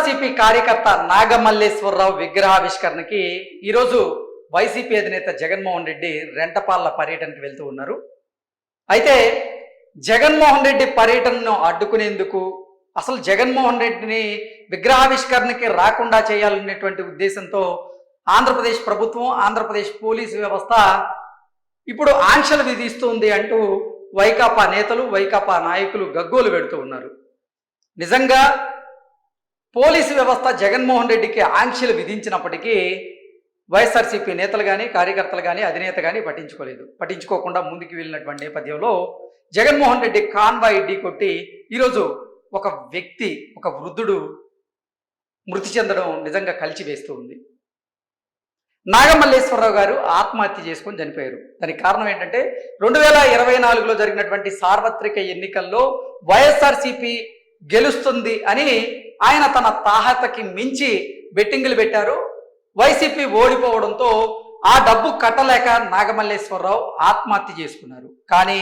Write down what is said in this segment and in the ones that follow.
వైఎస్ఆర్సీపీ కార్యకర్త నాగమల్లేశ్వరరావు విగ్రహావిష్కరణకి ఈరోజు వైసీపీ అధినేత జగన్మోహన్ రెడ్డి రెంటపాళ్ళ పర్యటనకు వెళ్తూ ఉన్నారు. అయితే జగన్మోహన్ రెడ్డి పర్యటనను అడ్డుకునేందుకు అసలు జగన్మోహన్ రెడ్డిని విగ్రహావిష్కరణకి రాకుండా చేయాలనేటువంటి ఉద్దేశంతో ఆంధ్రప్రదేశ్ ప్రభుత్వం ఆంధ్రప్రదేశ్ పోలీసు వ్యవస్థ ఇప్పుడు ఆంక్షలు విధిస్తుంది అంటూ వైకాపా నేతలు వైకాపా నాయకులు గగ్గోలు పెడుతూ ఉన్నారు. నిజంగా పోలీసు వ్యవస్థ జగన్మోహన్ రెడ్డికి ఆంక్షలు విధించినప్పటికీ వైఎస్ఆర్సీపీ నేతలు కానీ కార్యకర్తలు కానీ అధినేత కానీ పట్టించుకోలేదు. పట్టించుకోకుండా ముందుకు వెళ్ళినటువంటి నేపథ్యంలో జగన్మోహన్ రెడ్డి కాన్వాయ్ ఢీ కొట్టి ఈరోజు ఒక వ్యక్తి ఒక వృద్ధుడు మృతి చెందడం నిజంగా కలిచివేస్తూ ఉంది. నాగమల్లేశ్వరరావు గారు ఆత్మహత్య చేసుకొని చనిపోయారు. దానికి కారణం ఏంటంటే రెండు వేల ఇరవై నాలుగులో జరిగినటువంటి సార్వత్రిక ఎన్నికల్లో వైఎస్ఆర్సీపీ గెలుస్తుంది అని ఆయన తన తాహతకి మించి బెట్టింగులు పెట్టారు. వైసీపీ ఓడిపోవడంతో ఆ డబ్బు కట్టలేక నాగమల్లేశ్వరరావు ఆత్మహత్య చేసుకున్నారు. కానీ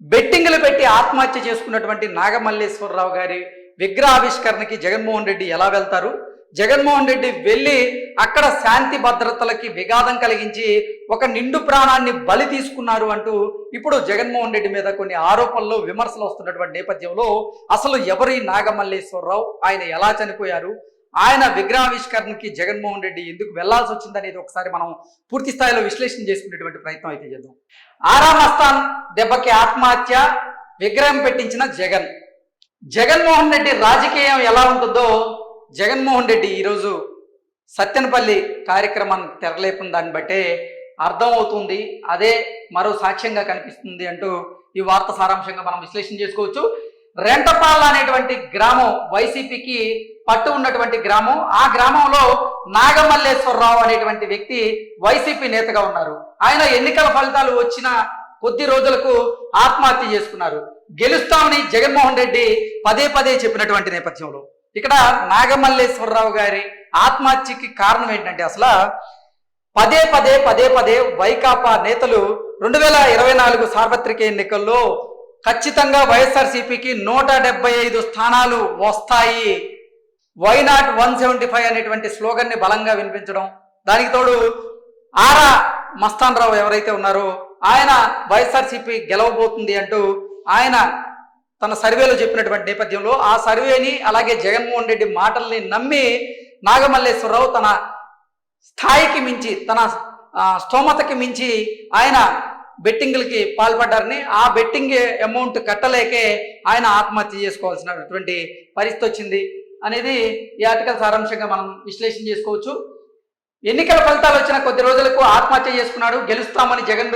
బెట్టింగులు పెట్టి ఆత్మహత్య చేసుకున్నటువంటి నాగమల్లేశ్వరరావు గారి విగ్రహావిష్కరణకి జగన్మోహన్ రెడ్డి ఎలా వెళ్తారు? జగన్మోహన్ రెడ్డి వెళ్ళి అక్కడ శాంతి భద్రతలకి విఘాతం కలిగించి ఒక నిండు ప్రాణాన్ని బలి తీసుకున్నారు అంటూ ఇప్పుడు జగన్మోహన్ రెడ్డి మీద కొన్ని ఆరోపణలు విమర్శలు వస్తున్నటువంటి నేపథ్యంలో అసలు ఎవరి నాగమల్లేశ్వరరావు ఆయన ఎలా చనిపోయారు ఆయన విగ్రహావిష్కరణకి జగన్మోహన్ రెడ్డి ఎందుకు వెళ్ళాల్సి వచ్చిందనేది ఒకసారి మనం పూర్తి స్థాయిలో విశ్లేషణ చేసుకునేటువంటి ప్రయత్నం అయితే చేద్దాం. ఆరా దెబ్బకి ఆత్మహత్య విగ్రహం పెట్టించిన జగన్. జగన్మోహన్ రెడ్డి రాజకీయం ఎలా ఉంటుందో జగన్మోహన్ రెడ్డి ఈరోజు సత్యనపల్లి కార్యక్రమాన్ని తెరలేపిన దాన్ని బట్టే అర్థం అవుతుంది అదే మరో సాక్ష్యంగా కనిపిస్తుంది అంటూ ఈ వార్త సారాంశంగా మనం విశ్లేషణ చేసుకోవచ్చు. రెంటపాల అనేటువంటి గ్రామం వైసీపీకి పట్టు ఉన్నటువంటి గ్రామం. ఆ గ్రామంలో నాగమల్లేశ్వరరావు అనేటువంటి వ్యక్తి వైసీపీ నేతగా ఉన్నారు. ఆయన ఎన్నికల ఫలితాలు వచ్చిన కొద్ది రోజులకు ఆత్మహత్య చేసుకున్నారు. గెలుస్తామని జగన్మోహన్ రెడ్డి పదే పదే చెప్పినటువంటి నేపథ్యంలో. ఇక్కడ నాగమల్లేశ్వరరావు గారి ఆత్మహత్యకి కారణం ఏంటంటే అసలు పదే పదే పదే పదే వైకాపా నేతలు రెండు వేల ఇరవై నాలుగు సార్వత్రిక ఎన్నికల్లో ఖచ్చితంగా వైఎస్ఆర్సీపీకి నూట డెబ్బై ఐదు స్థానాలు వస్తాయి. Why not one seventy five అనేటువంటి స్లోగన్ని బలంగా వినిపించడం. దానికి తోడు ఆరా మస్తాన్ రావు ఎవరైతే ఉన్నారో ఆయన వైఎస్ఆర్సీపీ గెలవబోతుంది అంటూ ఆయన తన సర్వేలో చెప్పినటువంటి నేపథ్యంలో ఆ సర్వేని అలాగే జగన్మోహన్ రెడ్డి మాటల్ని నమ్మి నాగమల్లేశ్వరరావు తన స్థాయికి మించి తన స్తోమతకి మించి ఆయన బెట్టింగ్లకి పాల్పడ్డారని ఆ బెట్టింగ్ అమౌంట్ కట్టలేకే ఆయన ఆత్మహత్య చేసుకోవాల్సినటువంటి పరిస్థితి వచ్చింది అనేది ఈ ఆర్టికల్ సారాంశంగా మనం విశ్లేషణ చేసుకోవచ్చు. ఎన్నికల ఫలితాలు వచ్చిన కొద్ది రోజులకు ఆత్మహత్య చేసుకున్నాడు గెలుస్తామని జగన్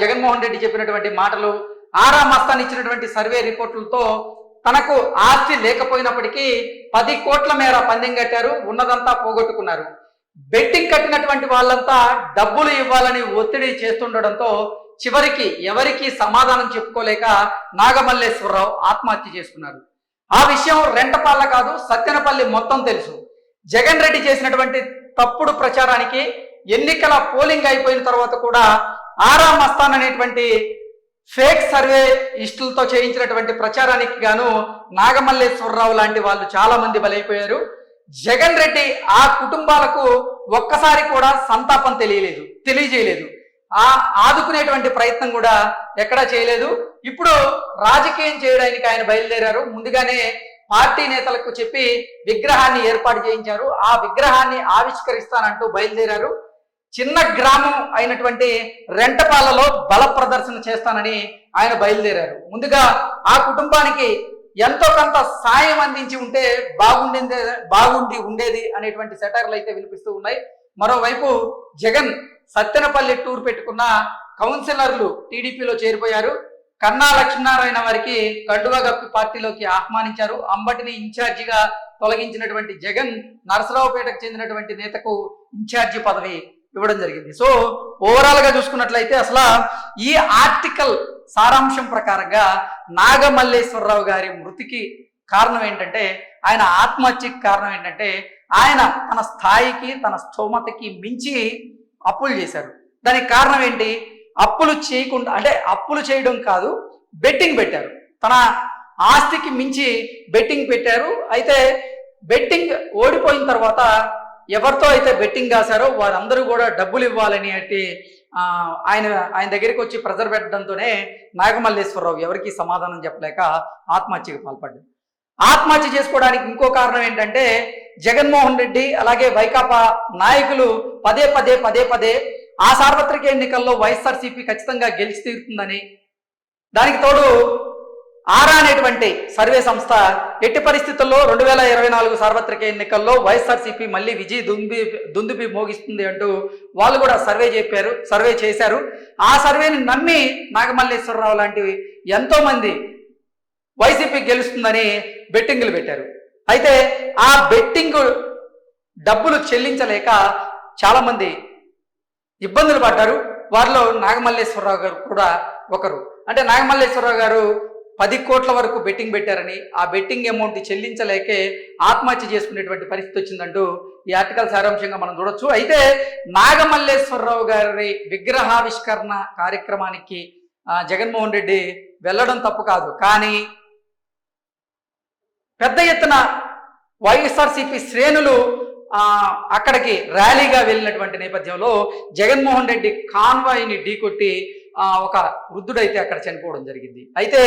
జగన్మోహన్ రెడ్డి చెప్పినటువంటి మాటలు ఆరా మస్తాన్ ఇచ్చినటువంటి సర్వే రిపోర్టులతో తనకు ఆస్తి లేకపోయినప్పటికీ పది కోట్ల మేర పందెం కట్టారు ఉన్నదంతా పోగొట్టుకున్నారు. బెట్టింగ్ కట్టినటువంటి వాళ్ళంతా డబ్బులు ఇవ్వాలని ఒత్తిడి చేస్తుండడంతో చివరికి ఎవరికి సమాధానం చెప్పుకోలేక నాగమల్లేశ్వరరావు ఆత్మహత్య చేసుకున్నారు. ఆ విషయం రెంటపాళ్ళ కాదు సత్యనపల్లి మొత్తం తెలుసు. జగన్ రెడ్డి చేసినటువంటి తప్పుడు ప్రచారానికి ఎన్నికల పోలింగ్ అయిపోయిన తర్వాత కూడా ఆరా మస్తాన్ అనేటువంటి ఫేక్ సర్వే ఇస్టులతో చేయించినటువంటి ప్రచారానికి గాను నాగమల్లేశ్వరరావు లాంటి వాళ్ళు చాలా మంది బలైపోయారు. జగన్ రెడ్డి ఆ కుటుంబాలకు ఒక్కసారి కూడా సంతాపం తెలియలేదు తెలియజేయలేదు. ఆ ఆదుకునేటువంటి ప్రయత్నం కూడా ఎక్కడా చేయలేదు. ఇప్పుడు రాజకీయం చేయడానికి ఆయన బయలుదేరారు. ముందుగానే పార్టీ నేతలకు చెప్పి విగ్రహాన్ని ఏర్పాటు చేయించారు. ఆ విగ్రహాన్ని ఆవిష్కరిస్తానంటూ బయలుదేరారు. చిన్న గ్రామం అయినటువంటి రెంటపాలలో బల ప్రదర్శన చేస్తానని ఆయన బయలుదేరారు. ముందుగా ఆ కుటుంబానికి ఎంతో కొంత సాయం అందించి ఉంటే బాగుండిందే బాగుండి ఉండేది అనేటువంటి సెటర్లు అయితే వినిపిస్తూ ఉన్నాయి. మరోవైపు జగన్ సత్తెనపల్లి టూర్ పెట్టుకున్న కౌన్సిలర్లు టీడీపీలో చేరిపోయారు. కన్నా లక్ష్మీనారాయణ వారికి కండువా గప్పి పార్టీలోకి ఆహ్వానించారు. అంబటిని ఇన్ఛార్జిగా తొలగించినటువంటి జగన్ నరసరావుపేటకు చెందినటువంటి నేతకు ఇన్ఛార్జి పదవి ఇవ్వడం జరిగింది. సో ఓవరాల్గా చూసుకున్నట్లయితే అసలు ఈ ఆర్టికల్ సారాంశం ప్రకారంగా నాగమల్లేశ్వరరావు గారి మృతికి కారణం ఏంటంటే ఆయన ఆత్మహత్యకి కారణం ఏంటంటే ఆయన తన స్థాయికి తన స్తోమతకి మించి అప్పులు చేశారు. దానికి కారణం ఏంటి? అప్పులు చేయకుండా అంటే అప్పులు చేయడం కాదు బెట్టింగ్ పెట్టారు. తన ఆస్తికి మించి బెట్టింగ్ పెట్టారు. అయితే బెట్టింగ్ ఓడిపోయిన తర్వాత ఎవరితో అయితే బెట్టింగ్ కాశారో వారందరూ కూడా డబ్బులు ఇవ్వాలని అంటే ఆయన ఆయన దగ్గరికి వచ్చి ప్రెజర్ పెట్టడంతోనే నాగమల్లేశ్వరరావు ఎవరికి సమాధానం చెప్పలేక ఆత్మహత్యకు పాల్పడ్డాడు. ఆత్మహత్య చేసుకోవడానికి ఇంకో కారణం ఏంటంటే జగన్మోహన్ రెడ్డి అలాగే వైకాపా నాయకులు పదే పదే పదే పదే ఆ సార్వత్రిక ఎన్నికల్లో వైఎస్ఆర్సీపీ ఖచ్చితంగా గెలిచి తీరుతుందని దానికి తోడు ఆరా అనేటువంటి సర్వే సంస్థ ఎట్టి పరిస్థితుల్లో రెండు వేల ఇరవై నాలుగు సార్వత్రిక ఎన్నికల్లో వైఎస్ఆర్సీపీ మళ్ళీ విజయ్ దుంబి దుందుబి మోగిస్తుంది అంటూ వాళ్ళు కూడా సర్వే చెప్పారు సర్వే చేశారు. ఆ సర్వేని నమ్మి నాగమల్లేశ్వరరావు లాంటివి ఎంతోమంది వైసీపీ గెలుస్తుందని బెట్టింగులు పెట్టారు. అయితే ఆ బెట్టింగ్ డబ్బులు చెల్లించలేక చాలామంది ఇబ్బందులు పడ్డారు. వారిలో నాగమల్లేశ్వరరావు గారు కూడా ఒకరు. అంటే నాగమల్లేశ్వరరావు గారు పది కోట్ల వరకు బెట్టింగ్ పెట్టారని ఆ బెట్టింగ్ అమౌంట్ చెల్లించలేకే ఆత్మహత్య చేసుకునేటువంటి పరిస్థితి వచ్చిందంటూ ఈ ఆర్టికల్ సారాంశంగా మనం చూడొచ్చు. అయితే నాగమల్లేశ్వరరావు గారి విగ్రహావిష్కరణ కార్యక్రమానికి జగన్మోహన్ రెడ్డి వెళ్ళడం తప్పు కాదు. కానీ పెద్ద ఎత్తున వైఎస్ఆర్సీపీ శ్రేణులు అక్కడికి ర్యాలీగా వెళ్ళినటువంటి నేపథ్యంలో జగన్మోహన్ రెడ్డి కాన్వాయ్ని ఢీకొట్టి ఒక వృద్ధుడైతే అక్కడ చనిపోవడం జరిగింది. అయితే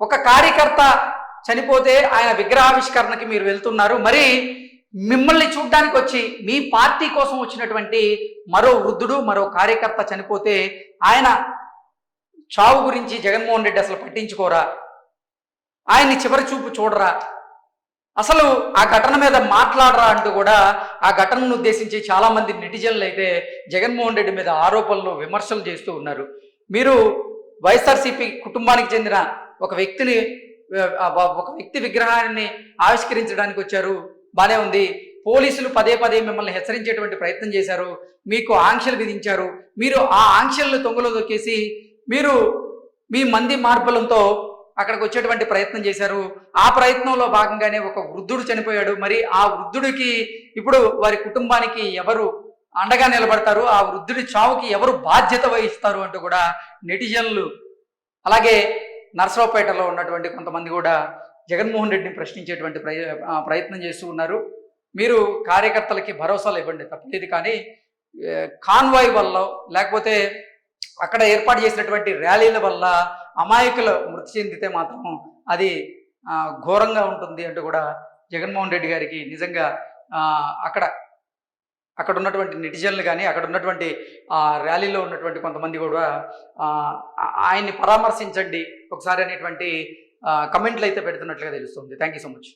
ఒక కార్యకర్త చనిపోతే ఆయన విగ్రహావిష్కరణకి మీరు వెళ్తున్నారు. మరి మిమ్మల్ని చూడ్డానికి వచ్చి మీ పార్టీ కోసం వచ్చినటువంటి మరో వృద్ధుడు మరో కార్యకర్త చనిపోతే ఆయన చావు గురించి జగన్మోహన్ రెడ్డి అసలు పట్టించుకోరా? ఆయన్ని చివరి చూపు చూడరా? అసలు ఆ ఘటన మీద మాట్లాడరా అంటూ కూడా ఆ ఘటనను ఉద్దేశించి చాలామంది నెటిజన్లు అయితే జగన్మోహన్ రెడ్డి మీద ఆరోపణలు విమర్శలు చేస్తూ ఉన్నారు. మీరు వైఎస్ఆర్సీపీ కుటుంబానికి చెందిన ఒక వ్యక్తిని ఒక వ్యక్తి విగ్రహాన్ని ఆవిష్కరించడానికి వచ్చారు. బానే ఉంది. పోలీసులు పదే పదే మిమ్మల్ని హెచ్చరించేటువంటి ప్రయత్నం చేశారు. మీకు ఆంక్షలు విధించారు. మీరు ఆ ఆంక్షలను తొంగలో దొక్కేసి మీరు మీ మంది మార్పులంతో అక్కడికి వచ్చేటువంటి ప్రయత్నం చేశారు. ఆ ప్రయత్నంలో భాగంగానే ఒక వృద్ధుడు చనిపోయాడు. మరి ఆ వృద్ధుడికి ఇప్పుడు వారి కుటుంబానికి ఎవరు అండగా నిలబడతారు? ఆ వృద్ధుడి చావుకి ఎవరు బాధ్యత వహిస్తారు అంటూ కూడా నెటిజన్లు అలాగే నర్సరావుపేటలో ఉన్నటువంటి కొంతమంది కూడా జగన్మోహన్ రెడ్డిని ప్రశ్నించేటువంటి ప్రయత్నం చేస్తూ ఉన్నారు. మీరు కార్యకర్తలకి భరోసాలు ఇవ్వండి తప్పలేదు కానీ కాన్వాయ్ వల్ల లేకపోతే అక్కడ ఏర్పాటు చేసినటువంటి ర్యాలీల వల్ల అమాయకులు మృతి చెందితే మాత్రం అది ఘోరంగా ఉంటుంది అంటూ కూడా జగన్మోహన్ రెడ్డి గారికి నిజంగా అక్కడ అక్కడ ఉన్నటువంటి నెటిజన్లు కానీ అక్కడ ఉన్నటువంటి ఆ, ర్యాలీలో ఉన్నటువంటి కొంతమంది కూడా ఆయన్ని పరామర్శించండి. ఒకసారి అనేటువంటి కమెంట్లు అయితే పెడుతున్నట్లుగా తెలుస్తుంది. Thank you so much